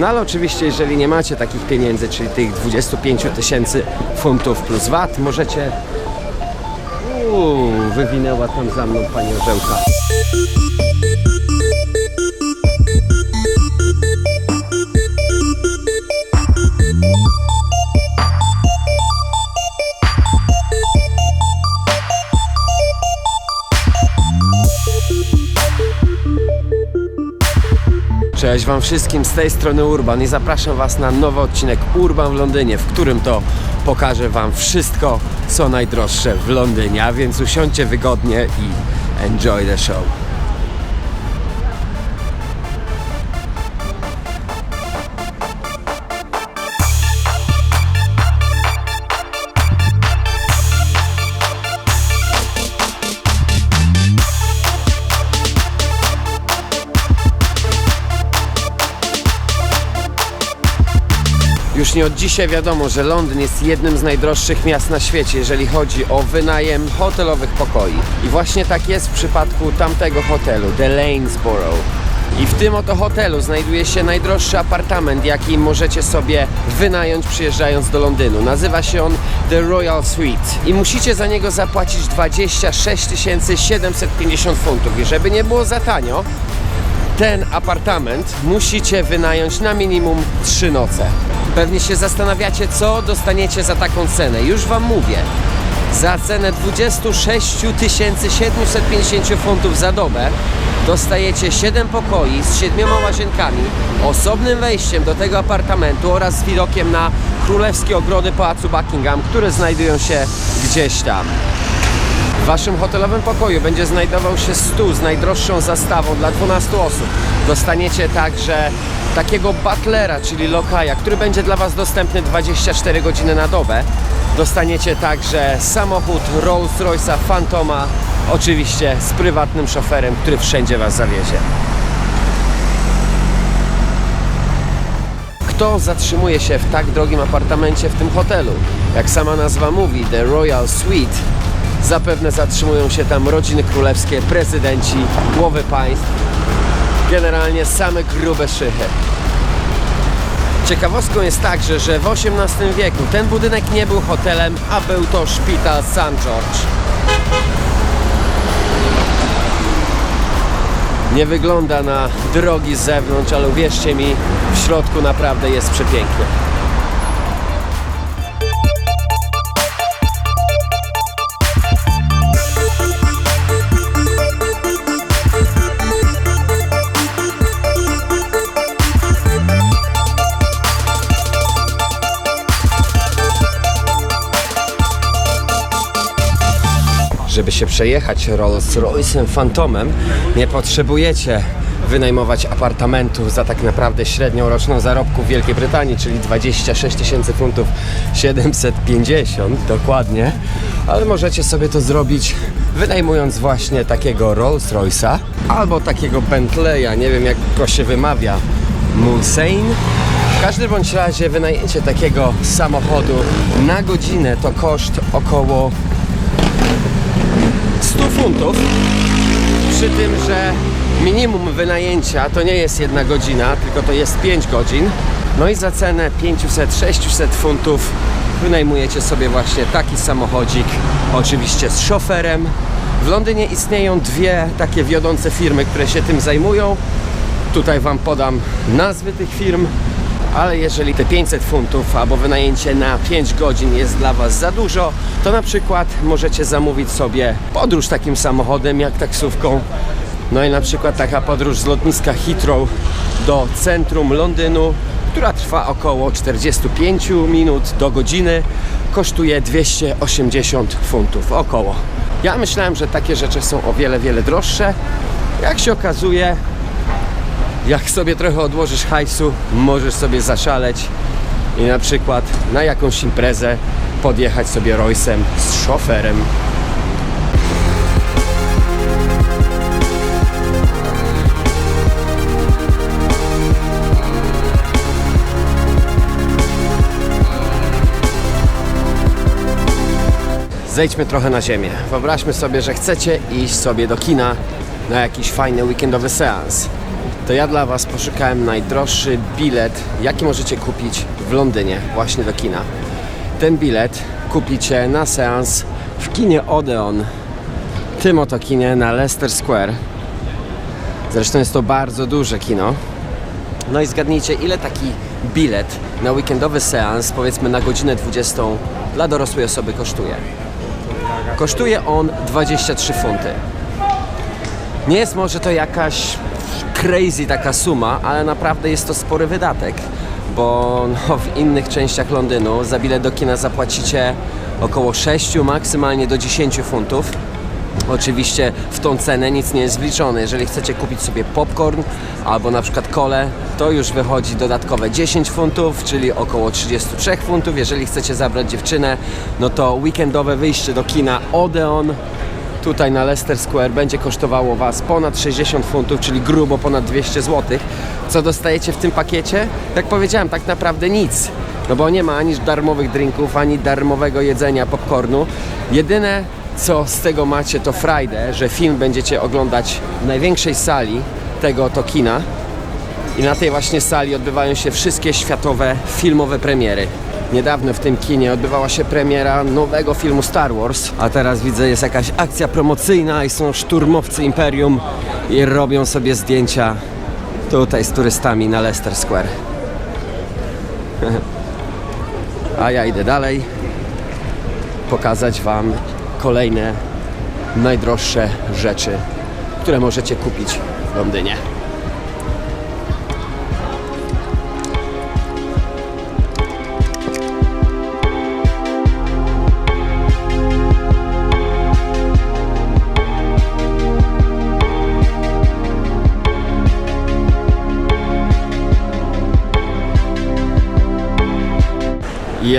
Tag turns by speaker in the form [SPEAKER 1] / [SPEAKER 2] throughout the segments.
[SPEAKER 1] No ale oczywiście, jeżeli nie macie takich pieniędzy, czyli tych 25 tysięcy funtów plus VAT, możecie... Uuu, wywinęła tam za mną pani orzełka. Cześć Wam wszystkim, z tej strony Urban i zapraszam Was na nowy odcinek Urban w Londynie, w którym to pokażę Wam wszystko, co najdroższe w Londynie, a więc usiądźcie wygodnie i enjoy the show. Już nie od dzisiaj wiadomo, że Londyn jest jednym z najdroższych miast na świecie, jeżeli chodzi o wynajem hotelowych pokoi. I właśnie tak jest w przypadku tamtego hotelu, The Lanesborough. I w tym oto hotelu znajduje się najdroższy apartament, jaki możecie sobie wynająć przyjeżdżając do Londynu. Nazywa się on The Royal Suite i musicie za niego zapłacić 26 750 funtów. I żeby nie było za tanio, ten apartament musicie wynająć na minimum 3 noce. Pewnie się zastanawiacie, co dostaniecie za taką cenę. Już Wam mówię. Za cenę 26 750 funtów za dobę dostajecie 7 pokoi z 7 łazienkami, osobnym wejściem do tego apartamentu oraz z widokiem na królewskie ogrody Pałacu Buckingham, które znajdują się gdzieś tam. W waszym hotelowym pokoju będzie znajdował się stół z najdroższą zastawą dla 12 osób. Dostaniecie także takiego butlera, czyli lokaja, który będzie dla was dostępny 24 godziny na dobę. Dostaniecie także samochód Rolls-Royce'a Phantoma, oczywiście z prywatnym szoferem, który wszędzie was zawiezie. Kto zatrzymuje się w tak drogim apartamencie w tym hotelu? Jak sama nazwa mówi, The Royal Suite, zapewne zatrzymują się tam rodziny królewskie, prezydenci, głowy państw, generalnie same grube szychy. Ciekawostką jest także, że w XVIII wieku ten budynek nie był hotelem, a był to szpital St. George. Nie wygląda na drogi z zewnątrz, ale uwierzcie mi, w środku naprawdę jest przepięknie. Się przejechać Rolls Royce'em Phantomem, nie potrzebujecie wynajmować apartamentu za tak naprawdę średnią roczną zarobku w Wielkiej Brytanii, czyli 26 tysięcy funtów 750 dokładnie, ale możecie sobie to zrobić wynajmując właśnie takiego Rolls Royce'a albo takiego Bentleya, nie wiem jak go się wymawia, Mulsanne. W każdym bądź razie wynajęcie takiego samochodu na godzinę to koszt około 100 funtów. Przy tym, że minimum wynajęcia to nie jest jedna godzina, tylko to jest 5 godzin. No i za cenę 500-600 funtów wynajmujecie sobie właśnie taki samochodzik, oczywiście z szoferem. W Londynie istnieją dwie takie wiodące firmy, które się tym zajmują. Tutaj Wam podam nazwy tych firm. Ale jeżeli te 500 funtów albo wynajęcie na 5 godzin jest dla Was za dużo, to na przykład możecie zamówić sobie podróż takim samochodem jak taksówką. No i na przykład taka podróż z lotniska Heathrow do centrum Londynu, która trwa około 45 minut do godziny, kosztuje 280 funtów około. Ja myślałem, że takie rzeczy są o wiele, wiele droższe. Jak się okazuje, jak sobie trochę odłożysz hajsu, możesz sobie zaszaleć i na przykład na jakąś imprezę podjechać sobie Royce'em z szoferem. Zejdźmy trochę na ziemię. Wyobraźmy sobie, że chcecie iść sobie do kina na jakiś fajny weekendowy seans, to ja dla Was poszukałem najdroższy bilet, jaki możecie kupić w Londynie, właśnie do kina. Ten bilet kupicie na seans w kinie Odeon, tym oto kinie na Leicester Square. Zresztą jest to bardzo duże kino. No i zgadnijcie, ile taki bilet na weekendowy seans, powiedzmy na godzinę 20 dla dorosłej osoby kosztuje. Kosztuje on 23 funty. Nie jest może to jakaś crazy taka suma, ale naprawdę jest to spory wydatek, bo no, w innych częściach Londynu za bilet do kina zapłacicie około 6, maksymalnie do 10 funtów. Oczywiście w tą cenę nic nie jest wliczone. Jeżeli chcecie kupić sobie popcorn albo na przykład kole, to już wychodzi dodatkowe 10 funtów, czyli około 33 funtów. Jeżeli chcecie zabrać dziewczynę, no to weekendowe wyjście do kina Odeon tutaj na Leicester Square będzie kosztowało Was ponad 60 funtów, czyli grubo ponad 200 zł. Co dostajecie w tym pakiecie? Jak powiedziałem, tak naprawdę nic. No bo nie ma ani darmowych drinków, ani darmowego jedzenia, popcornu. Jedyne co z tego macie to Friday, że film będziecie oglądać w największej sali tego to kina. I na tej właśnie sali odbywają się wszystkie światowe filmowe premiery. Niedawno w tym kinie odbywała się premiera nowego filmu Star Wars, a teraz widzę jest jakaś akcja promocyjna i są szturmowcy Imperium i robią sobie zdjęcia tutaj z turystami na Leicester Square. A ja idę dalej pokazać Wam kolejne najdroższe rzeczy, które możecie kupić w Londynie.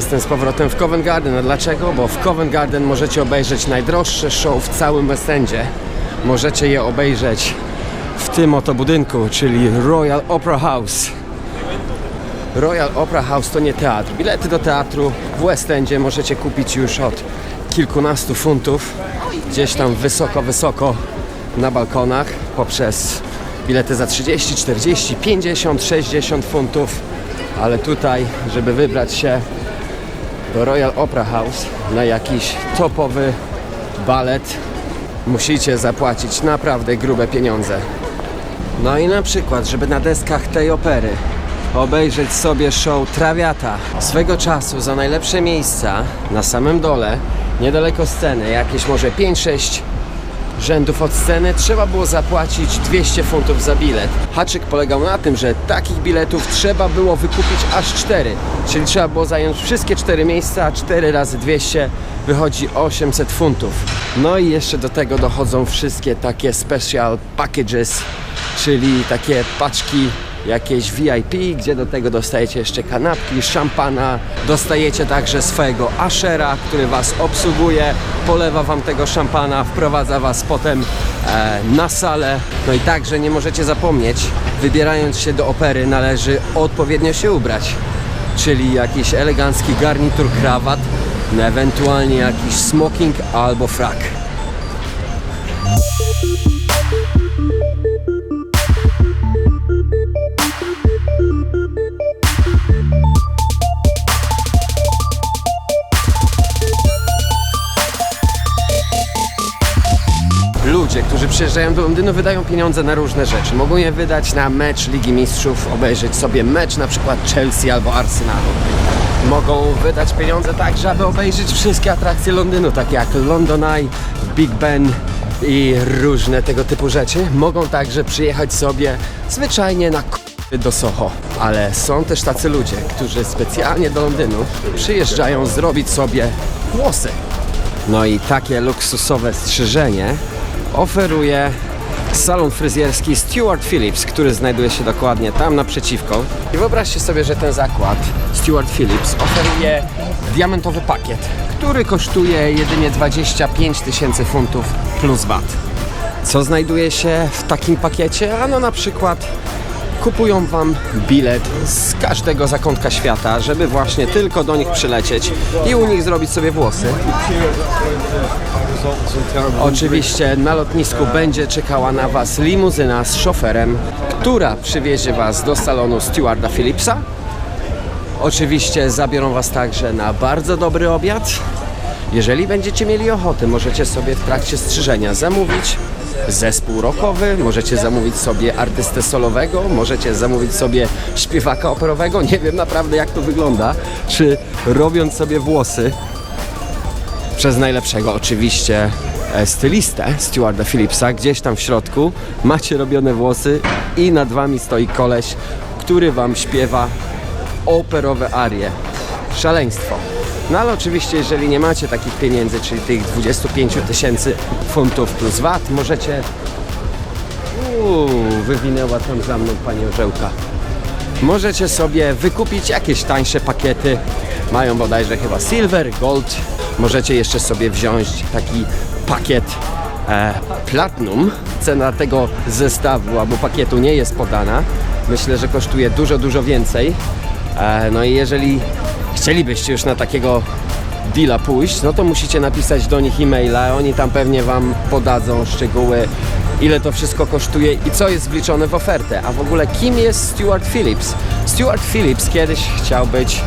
[SPEAKER 1] Jestem z powrotem w Covent Garden. A dlaczego? Bo w Covent Garden możecie obejrzeć najdroższe show w całym West Endzie. Możecie je obejrzeć w tym oto budynku, czyli Royal Opera House. Royal Opera House to nie teatr. Bilety do teatru w West Endzie możecie kupić już od kilkunastu funtów. Gdzieś tam wysoko, wysoko na balkonach poprzez bilety za 30, 40, 50, 60 funtów. Ale tutaj, żeby wybrać się do Royal Opera House na jakiś topowy balet musicie zapłacić naprawdę grube pieniądze. No i na przykład, żeby na deskach tej opery obejrzeć sobie show Trawiata. Swego czasu za najlepsze miejsca na samym dole, niedaleko sceny, jakieś może 5-6 rzędów od sceny, trzeba było zapłacić 200 funtów za bilet. Haczyk polegał na tym, że takich biletów trzeba było wykupić aż 4, czyli trzeba było zająć wszystkie 4 miejsca, a 4 razy 200 wychodzi 800 funtów. No i jeszcze do tego dochodzą wszystkie takie special packages, czyli takie paczki jakieś VIP, gdzie do tego dostajecie jeszcze kanapki, szampana, dostajecie także swojego ashera, który was obsługuje, polewa wam tego szampana, wprowadza was potem e, na salę. No i także nie możecie zapomnieć, wybierając się do opery należy odpowiednio się ubrać, czyli jakiś elegancki garnitur, krawat, no ewentualnie jakiś smoking albo frak. Ludzie, którzy przyjeżdżają do Londynu, wydają pieniądze na różne rzeczy. Mogą je wydać na mecz Ligi Mistrzów, obejrzeć sobie mecz na przykład Chelsea albo Arsenalu. Mogą wydać pieniądze także, aby obejrzeć wszystkie atrakcje Londynu, takie jak London Eye, Big Ben i różne tego typu rzeczy. Mogą także przyjechać sobie zwyczajnie na do Soho. Ale są też tacy ludzie, którzy specjalnie do Londynu przyjeżdżają zrobić sobie włosy. No i takie luksusowe strzyżenie oferuje salon fryzjerski Stuart Phillips, który znajduje się dokładnie tam naprzeciwko. I wyobraźcie sobie, że ten zakład Stuart Phillips oferuje diamentowy pakiet, który kosztuje jedynie 25 tysięcy funtów plus VAT. Co znajduje się w takim pakiecie? Ano na przykład kupują wam bilet z każdego zakątka świata, żeby właśnie tylko do nich przylecieć i u nich zrobić sobie włosy. Oczywiście na lotnisku będzie czekała na Was limuzyna z szoferem, która przywiezie Was do salonu Stewarda Phillipsa. Oczywiście zabiorą Was także na bardzo dobry obiad. Jeżeli będziecie mieli ochotę, możecie sobie w trakcie strzyżenia zamówić zespół rockowy, możecie zamówić sobie artystę solowego, możecie zamówić sobie śpiewaka operowego. Nie wiem naprawdę jak to wygląda, czy robiąc sobie włosy przez najlepszego oczywiście e, stylistę Stewarda Phillipsa, gdzieś tam w środku macie robione włosy i nad wami stoi koleś, który wam śpiewa operowe arie. Szaleństwo. No ale oczywiście, jeżeli nie macie takich pieniędzy, czyli tych 25 tysięcy funtów plus VAT, możecie... Uuu, wywinęła tam za mną pani orzełka. Możecie sobie wykupić jakieś tańsze pakiety. Mają bodajże chyba silver, gold. Możecie jeszcze sobie wziąć taki pakiet e, platinum. Cena tego zestawu albo pakietu nie jest podana. Myślę, że kosztuje dużo, dużo więcej. E, no i jeżeli chcielibyście już na takiego deala pójść, no to musicie napisać do nich e-maila, oni tam pewnie Wam podadzą szczegóły, ile to wszystko kosztuje i co jest wliczone w ofertę. A w ogóle kim jest Stuart Phillips? Stuart Phillips kiedyś chciał być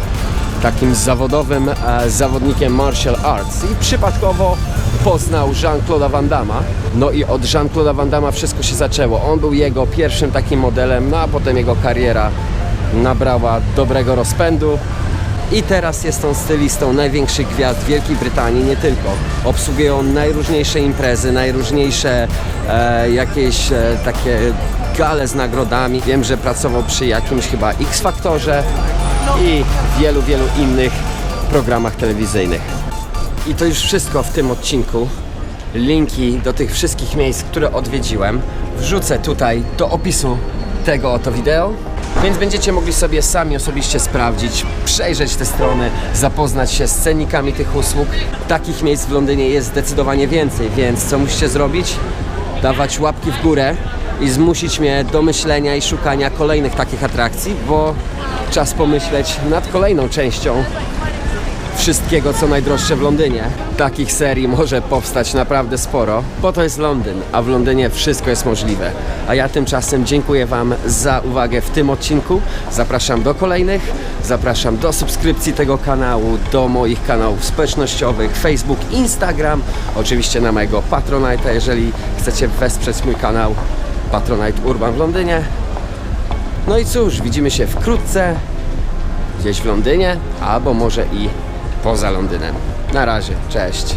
[SPEAKER 1] takim zawodowym e, zawodnikiem martial arts i przypadkowo poznał Jean-Claude'a Van Damme. No i od Jean-Claude'a Van Damme wszystko się zaczęło. On był jego pierwszym takim modelem, no a potem jego kariera nabrała dobrego rozpędu. I teraz jest on stylistą największych gwiazd Wielkiej Brytanii, nie tylko. Obsługuje on najróżniejsze imprezy, najróżniejsze e, jakieś e, takie gale z nagrodami. Wiem, że pracował przy jakimś chyba X-Faktorze i wielu, wielu innych programach telewizyjnych. I to już wszystko w tym odcinku. Linki do tych wszystkich miejsc, które odwiedziłem, wrzucę tutaj do opisu tego oto wideo. Więc będziecie mogli sobie sami osobiście sprawdzić, przejrzeć te strony, zapoznać się z cennikami tych usług. Takich miejsc w Londynie jest zdecydowanie więcej, więc co musicie zrobić? Dawać łapki w górę i zmusić mnie do myślenia i szukania kolejnych takich atrakcji, bo czas pomyśleć nad kolejną częścią wszystkiego, co najdroższe w Londynie. Takich serii może powstać naprawdę sporo, bo to jest Londyn, a w Londynie wszystko jest możliwe. A ja tymczasem dziękuję Wam za uwagę w tym odcinku. Zapraszam do kolejnych, zapraszam do subskrypcji tego kanału, do moich kanałów społecznościowych, Facebook, Instagram, oczywiście na mojego Patronite'a, jeżeli chcecie wesprzeć mój kanał Patronite Urban w Londynie. No i cóż, widzimy się wkrótce gdzieś w Londynie, albo może i poza Londynem. Na razie, cześć.